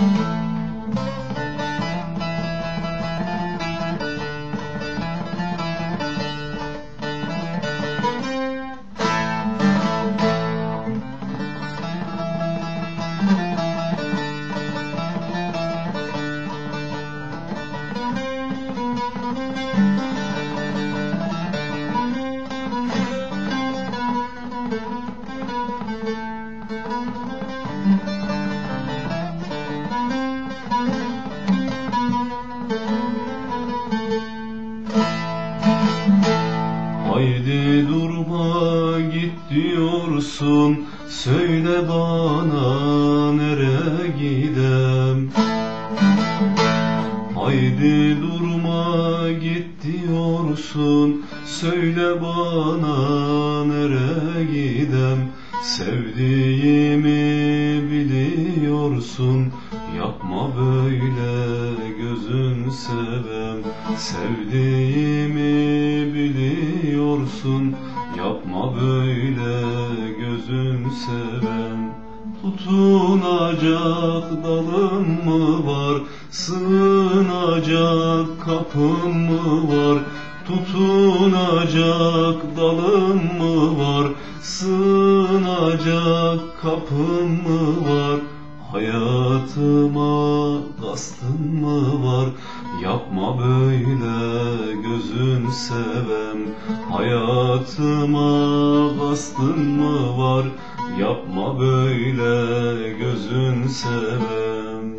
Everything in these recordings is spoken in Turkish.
Haydi git diyorsun. Söyle bana nereye gidem. Haydi durma git diyorsun. Söyle bana nereye gidem. Sevdiğimi biliyorsun. Yapma böyle gözün sevem. Sevdiğimi Tutunacak dalım mı var? Sığınacak kapım mı var? Tutunacak dalım mı var? Sığınacak kapım mı var Hayatıma kastın mı var? Yapma böyle gözün sevem. Hayatıma kastın mı var? Yapma böyle gözün sevem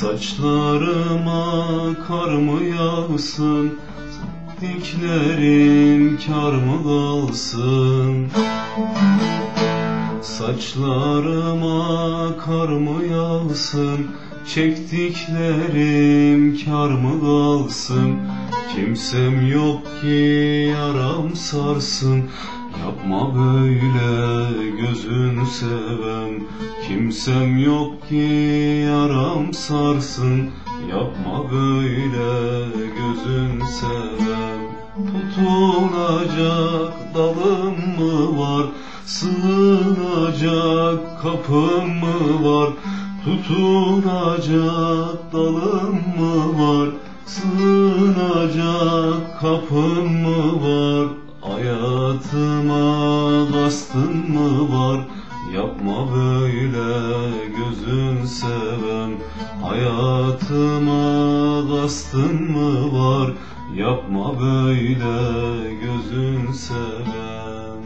Saçlarıma kar mı yağsın? Diklerim kar mı kalsın? Saçlarıma kar mı yağsın? Çektiklerim kar mı kalsın? Kimsem yok ki yaram sarsın. Yapma böyle sevem. Kimsem yok ki yaram sarsın. Yapma böyle gözün sevem. Tutunacak dalım mı var? Sığınacak kapım mı var? Tutunacak dalım mı var? Sığınacak kapım mı var? Hayatıma kastın mı var Yapma böyle gözün sevem Hayatıma kastın mı var? Yapma böyle gözün sevem